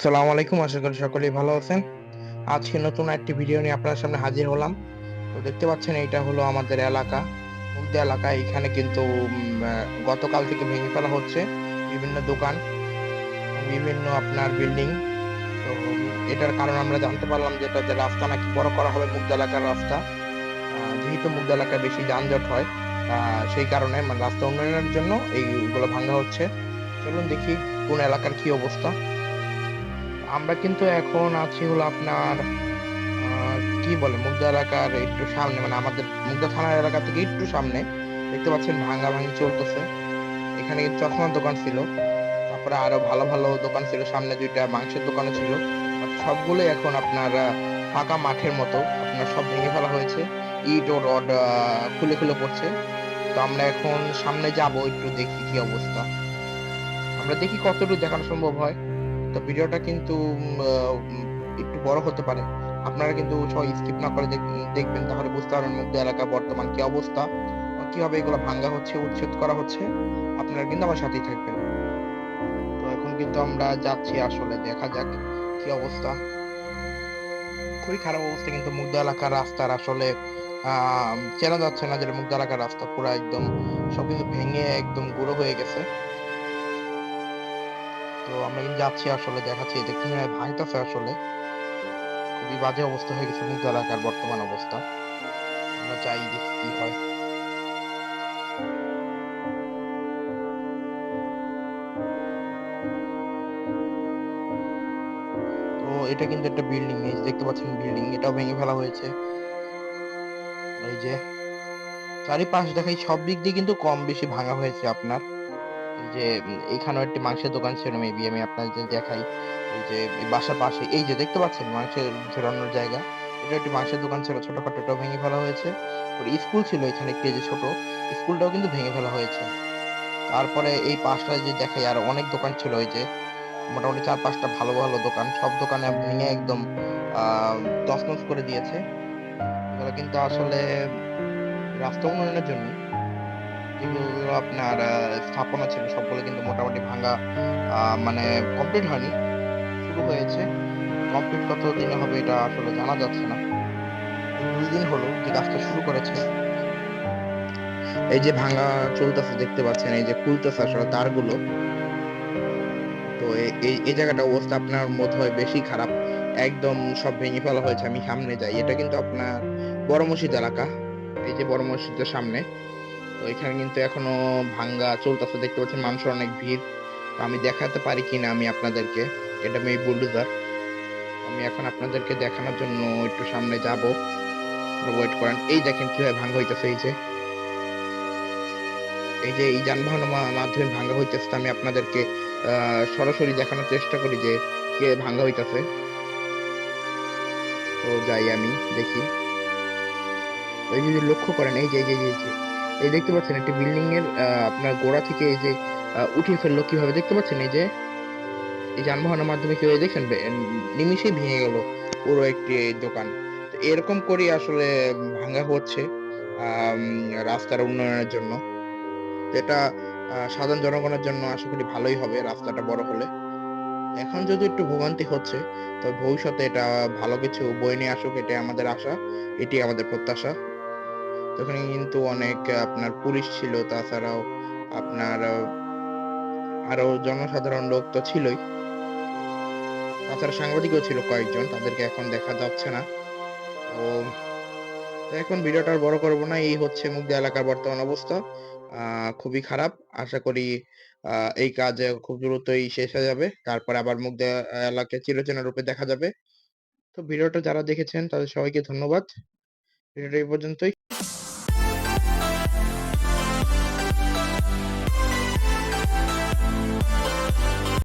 সালাম আলাইকুম, আশা করি সকলেই ভালো আছেন। আজকে নতুন একটি ভিডিও নিয়ে আপনার সামনে হাজির হলাম। তো দেখতে পাচ্ছেন এটা হলো আমাদের এলাকা। মুগ্ধ এলাকা, এখানে কিন্তু গতকাল থেকে ভেঙে ফেলা হচ্ছে বিভিন্ন দোকান, বিভিন্ন আপনার বিল্ডিং। তো এটার কারণ আমরা জানতে পারলাম যে এটা যে রাস্তা নাকি বড় করা হবে মুগ্ধ এলাকার রাস্তা। যেহেতু মুগ্ধ এলাকায় বেশি যানজট হয় সেই কারণে মানে রাস্তা উন্নয়নের জন্য এইগুলো ভাঙা হচ্ছে। চলুন দেখি কোন এলাকার কি অবস্থা। আমরা কিন্তু এখন আছি হলো আপনার কি বলে, মুগদা এলাকার একটু সামনে মানে আমাদের মুগদা থানার এলাকা থেকে একটু সামনে। দেখতে পাচ্ছেন ভাঙা ভাঙি চলতেছে। এখানে চশমার দোকান ছিল। তারপরে আরও ভালো ভালো দোকান ছিল। সামনে দুইটা মাংসের দোকানও ছিল। বাট সবগুলোই এখন আপনার ফাঁকা মাঠের মতো। আপনার সব ভেঙে ফেলা হয়েছে। ইট ও রড খুলে খুলে পড়ছে। তো আমরা এখন সামনে যাব, একটু দেখি কি অবস্থা। আমরা দেখি কতটুকু দেখানো সম্ভব হয়। তো ভিডিওটা কিন্তু একটু বড় হতে পারে। আপনারা কিন্তু সবাই স্কিপ না করে দেখবেন, তাহলে বুঝতে পারবেন মুগ্ধ এলাকা বর্তমান কি অবস্থা কীভাবে এগুলো ভাঙ্গা হচ্ছে, উচ্ছেদ করা হচ্ছে। আপনারা কিন্তু আমার সাথেই থাকবেন। তো এখন কিন্তু আমরা যাচ্ছি আসলে, দেখা যাক কি অবস্থা। খুবই খারাপ অবস্থা কিন্তু মুগ্ধ এলাকার রাস্তার আসলে চেনা যাচ্ছে না যেটা মুগ্ধ এলাকার রাস্তা পুরো একদম সব সবকিছু ভেঙে একদম গুঁড়ো হয়ে গেছে। তো আমরা কিন্তু যাচ্ছি আসলে, দেখাচ্ছি এটা কীভাবে ভাঙতেছে আসলে। খুবই বাজে অবস্থা হয়ে গেছে মুগ্ধ এলাকার বর্তমান অবস্থা। আমরা চাই দেখি কি হয়। তো এটা কিন্তু একটা বিল্ডিং এই দেখতে পাচ্ছেন বিল্ডিং এটাও ভেঙে ফেলা হয়েছে। এই যে, চারিপাশ দেখাই সব দিক দিয়ে কিন্তু কম বেশি ভাঙা হয়েছে আপনার। যে এখানেও একটি মাংসের দোকান ছিল মেবি আমি আপনাদের দেখাই। যে বাসার পাশে, এই যে, দেখতে পাচ্ছেন মাংসের ঝোলানোর জায়গা। এটা একটি মাংসের দোকান ছিল, ছোটখাটো, এটাও ভেঙে ফেলা হয়েছে। স্কুল ছিল এখানে একটি যে, ছোট। স্কুলটাও কিন্তু ভেঙে ফেলা হয়েছে। তারপরে এই পাশটায় যে দেখাই, আর অনেক দোকান ছিল, ওই যে, মোটামুটি চার পাঁচটা ভালো ভালো দোকান। সব দোকানে ভেঙে একদম তছনছ করে দিয়েছে। এগুলো কিন্তু আসলে রাস্তা উন্নয়নের জন্য যেগুলো আপনার স্থাপনা ছিল, সবগুলো কিন্তু মোটামুটি ভাঙা মানে কমপ্লিট হয়নি। শুরু হয়েছে। কমপ্লিট কত দিনে হবে এটা আসলে জানা যাচ্ছে না। দুই দিন হলো যে কাজটা শুরু করেছে। এই যে ভাঙা চলতেছে, দেখতে পাচ্ছেন, এই যে খুলতেছে আসলে তারগুলো। তো এই এই জায়গাটা অবস্থা আপনার মধ্যে হয় বেশি খারাপ। একদম সব ভেঙে ফেলা হয়েছে, আমি সামনে যাই। এটা কিন্তু আপনার বড় মসজিদ এলাকা। এই যে বড় মসজিদের সামনে। তো এখানে কিন্তু এখনও ভাঙ্গা চলতেছে, দেখতে পাচ্ছেন মানুষের অনেক ভিড়। আমি দেখাতে পারি কিনা আমি আপনাদেরকে? এটা মেয়ে বুলডোজার। আমি এখন আপনাদেরকে দেখানোর জন্য একটু সামনে যাব। ওয়েট করেন। এই দেখেন কীভাবে ভাঙ্গা হইতেছে, এই যে। এই যে এই যানবাহনের মাধ্যমে ভাঙ্গা হইতেছে আমি আপনাদেরকে সরাসরি দেখানোর চেষ্টা করি যে কে ভাঙ্গা হইতেছে। তো যাই আমি, দেখি। ওই যে যে লক্ষ্য করেন এই যে এই যে। এই দেখতে পাচ্ছেন একটি বিল্ডিং এর আপনার গোড়া থেকে এই যে উঠিয়ে ফেলল কীভাবে? দেখতে পাচ্ছেন এই যে, এই যানবাহনের মাধ্যমে কীভাবে দেখছেন? নিমিষেই ভেঙে গেল পুরো একটি দোকান। তো এরকম করে আসলে ভাঙা হচ্ছে রাস্তার উন্নয়নের জন্য। এটা সাধারণ জনগণের জন্য আশা করি ভালোই হবে রাস্তাটা বড় হলে। এখন যদি একটু ভোগান্তি হচ্ছে, তো ভবিষ্যতে এটা ভালো কিছু বই নিয়ে আসুক, এটাই আমাদের আশা এটি আমাদের প্রত্যাশা। তো এখানে কিন্তু অনেক আপনার পুলিশ ছিল, তাছাড়াও আপনার আরও জনসাধারণ লোক তো ছিলই। তাছাড়া সাংবাদিকও ছিল কয়েকজন, তাদেরকে এখন দেখা যাচ্ছে না। তো এখন ভিডিওটা আর বড় করব না, এই হচ্ছে মুগদা এলাকার বর্তমান অবস্থা। খুবই খারাপ, আশা করি এই কাজ খুব দ্রুতই শেষ হয়ে যাবে। তারপরে আবার মুগদা এলাকায় চিরচেনা রূপে দেখা যাবে। তো ভিডিওটা যারা দেখেছেন, তাদের সবাইকে ধন্যবাদ। ভিডিওটা এই পর্যন্তই।